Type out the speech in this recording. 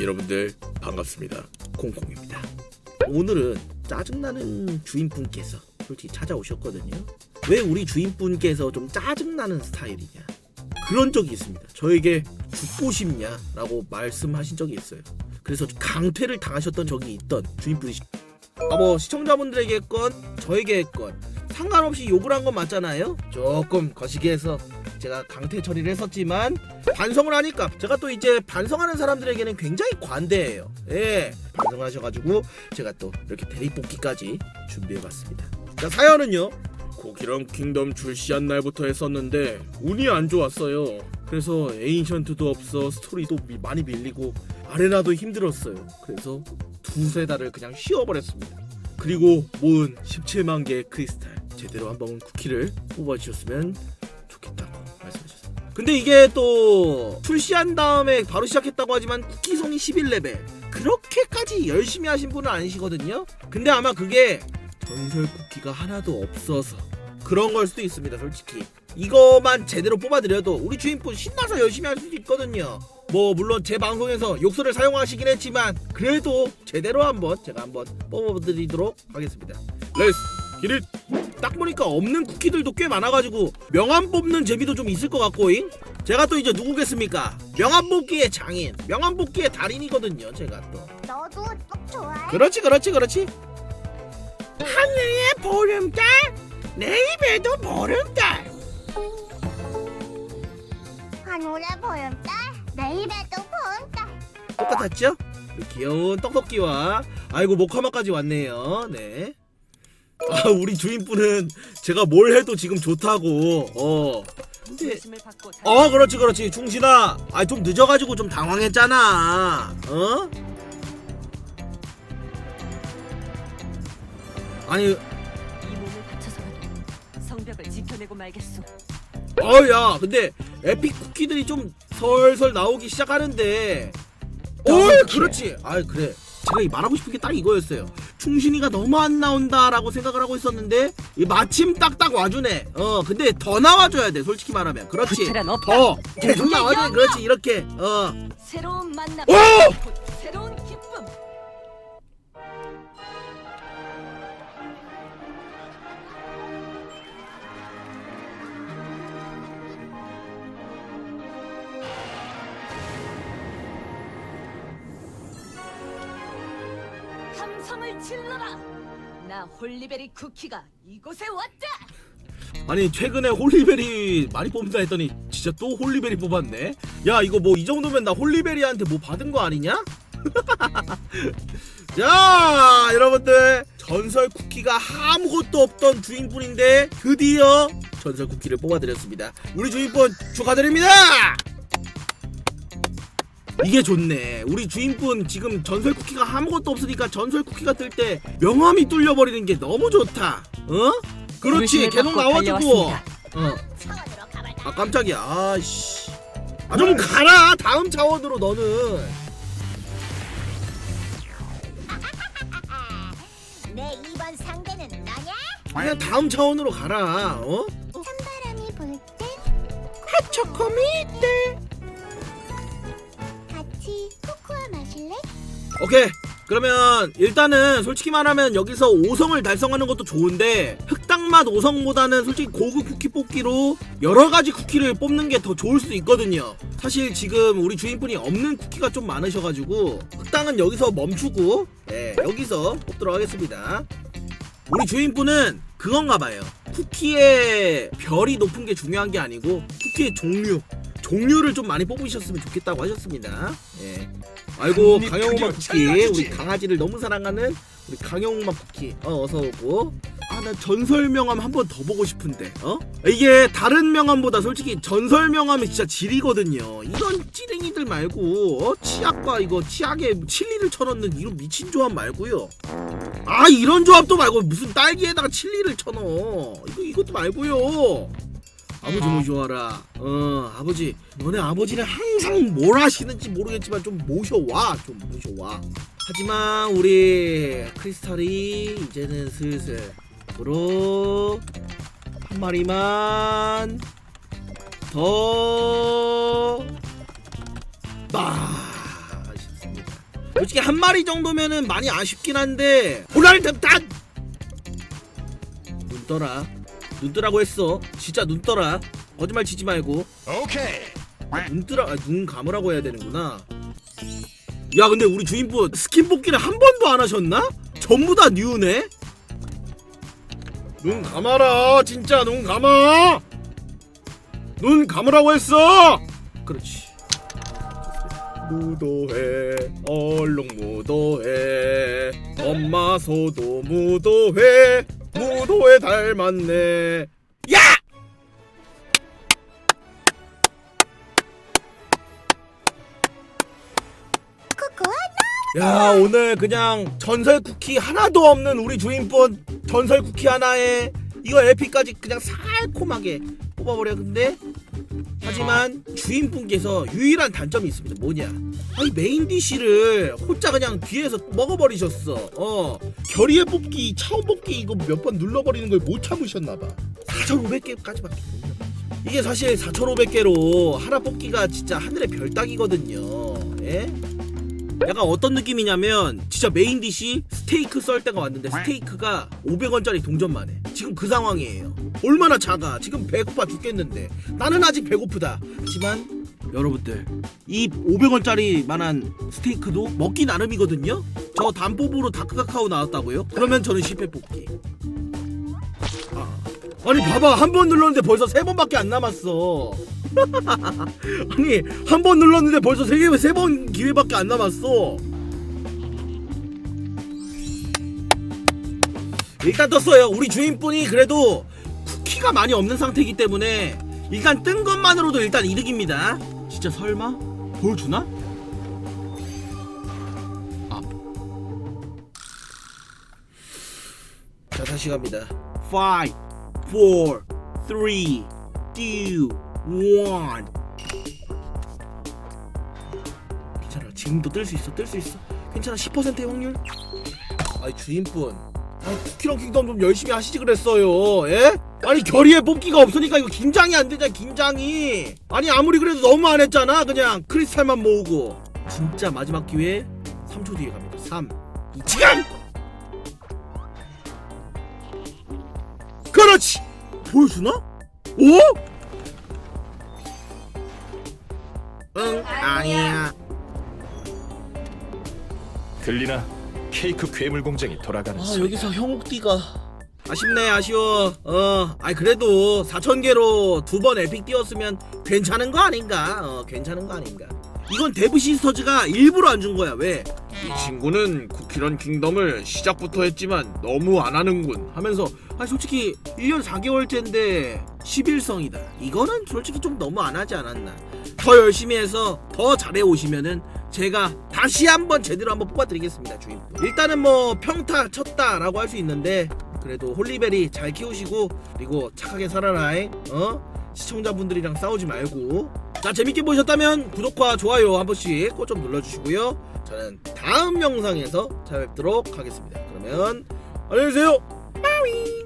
여러분들 반갑습니다. 콩콩입니다. 오늘은 짜증나는 주인분께서 솔직히 찾아오셨거든요. 왜 우리 주인분께서 좀 짜증나는 스타일이냐? 그런 적이 있습니다. 저에게 죽고 싶냐라고 말씀하신 적이 있어요. 그래서 강퇴를 당하셨던 적이 있던 주인분이시. 아뭐 시청자분들에게건 저에게건 상관없이 욕을 한 건 맞잖아요. 조금 거시기 해서 제가 강퇴 처리를 했었지만 반성을 하니까 제가 또 이제 반성하는 사람들에게는 굉장히 관대해요. 예, 반성하셔가지고 제가 또 이렇게 대리뽑기까지 준비해봤습니다. 자 사연은요. 고기랑 킹덤 출시한 날부터 했었는데 운이 안 좋았어요. 그래서 에인션트도 없어 스토리도 미- 많이 밀리고 아레나도 힘들었어요. 그래서 두세 달을 그냥 쉬어버렸습니다. 그리고 모은 17만 개의 크리스탈 제대로 한번 쿠키를 뽑아주셨으면 좋겠다고. 근데 이게 또 출시한 다음에 바로 시작했다고 하지만 쿠키송이 11레벨 그렇게까지 열심히 하신 분은 아니시거든요. 근데 아마 그게 전설 쿠키가 하나도 없어서 그런 걸 수도 있습니다. 솔직히 이거만 제대로 뽑아드려도 우리 주인분 신나서 열심히 할 수도 있거든요. 뭐 물론 제 방송에서 욕설을 사용하시긴 했지만 그래도 제대로 한번 제가 한번 뽑아드리도록 하겠습니다. 레스 기릿 딱 보니까 없는 쿠키들도 꽤 많아가지고 명함 뽑는 재미도 좀 있을 것 같고잉. 제가 또 이제 누구겠습니까? 명함 뽑기의 장인 명함 뽑기의 달인이거든요 제가 또. 너도 꼭 좋아해? 그렇지 그렇지 그렇지. 하늘의 보름달 내 입에도 보름달. 하늘의 보름달 내 입에도 보름달. 똑같았죠? 귀여운 떡볶이와 아이고 모카마까지 왔네요. 네. 아 우리 주인분은 제가 뭘 해도 지금 좋다고. 어. 근데 어 그렇지 그렇지. 충신아. 아 좀 늦어가지고 좀 당황했잖아. 어? 아니. 이 몸을 바쳐서라도 성벽을 지켜내고 말겠소. 어 야 근데 에픽 쿠키들이 좀 설설 나오기 시작하는데. 어 그렇지. 아 그래. 제가 이 말하고 싶은 게 딱 이거였어요 충신이가 너무 안 나온다라고 생각을 하고 있었는데 이 마침 딱딱 와주네. 어 근데 더 나와줘야 돼 솔직히 말하면. 그렇지. 없다. 더. 계속 나와줘야 돼. 그렇지 이렇게. 어. 새로운 만남. 오! 함성을 질러라. 나 홀리베리 쿠키가 이곳에 왔다. 아니 최근에 홀리베리 많이 뽑는다 했더니 진짜 또 홀리베리 뽑았네 야 이거 뭐 이 정도면 나 홀리베리한테 뭐 받은 거 아니냐? 자 여러분들 전설 쿠키가 아무것도 없던 주인분인데 드디어 전설 쿠키를 뽑아드렸습니다 우리 주인분 축하드립니다 이게 좋네. 우리 주인분 지금 전설 쿠키가 아무것도 없으니까 전설 쿠키가 뜰 때 명함이 뚫려버리는 게 너무 좋다. 어? 그렇지. 계속 나와주고. 어. 아 깜짝이야. 아씨. 아좀 가라. 다음 차원으로 너는. 내 이번 상대는 너냐? 그냥 다음 차원으로 가라. 어? 찬바람이 불땐 핫초코미 때 같이 코코아 마실래? 오케이. 그러면 일단은 솔직히 말하면 여기서 5성을 달성하는 것도 좋은데 흑당맛 5성보다는 솔직히 고급 쿠키 뽑기로 여러가지 쿠키를 뽑는 게 더 좋을 수도 있거든요. 사실 지금 우리 주인분이 없는 쿠키가 좀 많으셔가지고 흑당은 여기서 멈추고 네, 여기서 뽑도록 하겠습니다. 우리 주인분은 그건가 봐요. 쿠키의 별이 높은 게 중요한 게 아니고 쿠키의 종류 종류를 좀 많이 뽑으셨으면 좋겠다고 하셨습니다. 예. 아이고 크기로 쿠키. 우리 강아지를 너무 사랑하는 우리 강영우맛 쿠키. 어 어서 오고. 아 나 전설 명함 한 번 더 보고 싶은데 어? 이게 다른 명함보다 솔직히 전설 명함이 진짜 질이거든요. 이런 찌랭이들 말고 어? 치약과 이거 치약에 칠리를 쳐넣는 이런 미친 조합 말고요. 아 이런 조합도 말고 무슨 딸기에다가 칠리를 쳐넣어. 이거 이것도 말고요 아버지 모셔와라. 어 아버지. 너네 아버지는 항상 뭘 하시는지 모르겠지만 좀 모셔와 좀 모셔와. 하지만 우리 크리스탈이 이제는 슬슬 앞으로 한 마리만 더 아, 아쉽습니다. 솔직히 한 마리 정도면은 많이 아쉽긴 한데 호랄 단! 눈 떠라 눈 뜨라고 했어. 진짜 눈 떠라. 거짓말 치지 말고. 오케이. 눈 뜨라 아, 눈 감으라고 해야 되는구나. 야 근데 우리 주인분 스킨 뽑기를 한 번도 안 하셨나? 전부 다 뉴네? 눈 감아라 진짜 눈 감아. 눈 감으라고 했어. 그렇지. 무도회 얼룩 무도회 엄마 소도 무도회 무도회 닮았네 야! 야 오늘 그냥 전설 쿠키 하나도 없는 우리 주인분 전설 쿠키 하나에 이거 LP까지 그냥 살콤하게 뽑아버려 근데 하지만 주인분께서 유일한 단점이 있습니다. 뭐냐? 아니 메인 디시를 혼자 그냥 뒤에서 먹어버리셨어. 어. 결의의 뽑기 차원 뽑기 이거 몇 번 눌러버리는 걸 못 참으셨나봐. 4500개까지 밖에 못 눌러 이게 사실 4500개로 하나 뽑기가 진짜 하늘의 별 따기거든요. 예? 약간 어떤 느낌이냐면 진짜 메인 디시 스테이크 썰 때가 왔는데 스테이크가 500원짜리 동전만 해. 지금 그 상황이에요. 얼마나 작아. 지금 배고파 죽겠는데. 나는 아직 배고프다. 하지만 여러분들 이 500원짜리 만한 스테이크도 먹기 나름이거든요? 저 단뽑으로 다크 카카오 나왔다고요? 그러면 저는 실패 뽑기. 아. 아니 봐봐. 한 번 눌렀는데 벌써 세 번밖에 안 남았어 아니 한 번 눌렀는데 벌써 세개세번 기회밖에 안 남았어. 일단 떴어요. 우리 주인분이 그래도 쿠키가 많이 없는 상태이기 때문에 일단 뜬 것만으로도 일단 이득입니다. 진짜 설마 보여주나? 아. 자 다시 갑니다. 5, 4, 3, 2, 1 괜찮아. 지금도 뜰 수 있어 뜰 수 있어. 괜찮아. 10%의 확률? 아이 주인분. 아 쿠키랑 킹덤 좀 열심히 하시지 그랬어요. 예? 아니 결의에 뽑기가 없으니까 이거 긴장이 안 되잖아 긴장이. 아니 아무리 그래도 너무 안 했잖아 그냥. 크리스탈만 모으고. 진짜 마지막 기회 3초 뒤에 갑니다. 3 2 지금! 그렇지! 보여주나? 오? 응 아니야. 들리나? 케이크 괴물 공장이 돌아가는 아 소리. 여기서 형욱띠가. 아쉽네 아쉬워. 어 아니 그래도 4천 개로 두 번 에픽 띄웠으면 괜찮은 거 아닌가? 어 괜찮은 거 아닌가? 이건 데브 시스터즈가 일부러 안 준 거야 왜? 이 친구는 쿠키런 킹덤을 시작부터 했지만 너무 안 하는군 하면서 아니 솔직히 1년 4개월째인데 11성이다. 이거는 솔직히 좀 너무 안 하지 않았나 더 열심히 해서 더 잘해 오시면은 제가 다시 한번 제대로 한번 뽑아드리겠습니다 주인분. 일단은 뭐 평타 쳤다라고 할 수 있는데 그래도 홀리베리 잘 키우시고 그리고 착하게 살아라잉 어? 시청자분들이랑 싸우지 말고. 자 재밌게 보셨다면 구독과 좋아요 한 번씩 꼭 좀 눌러주시고요. 저는 다음 영상에서 찾아뵙도록 하겠습니다. 그러면 안녕히 계세요. 빠위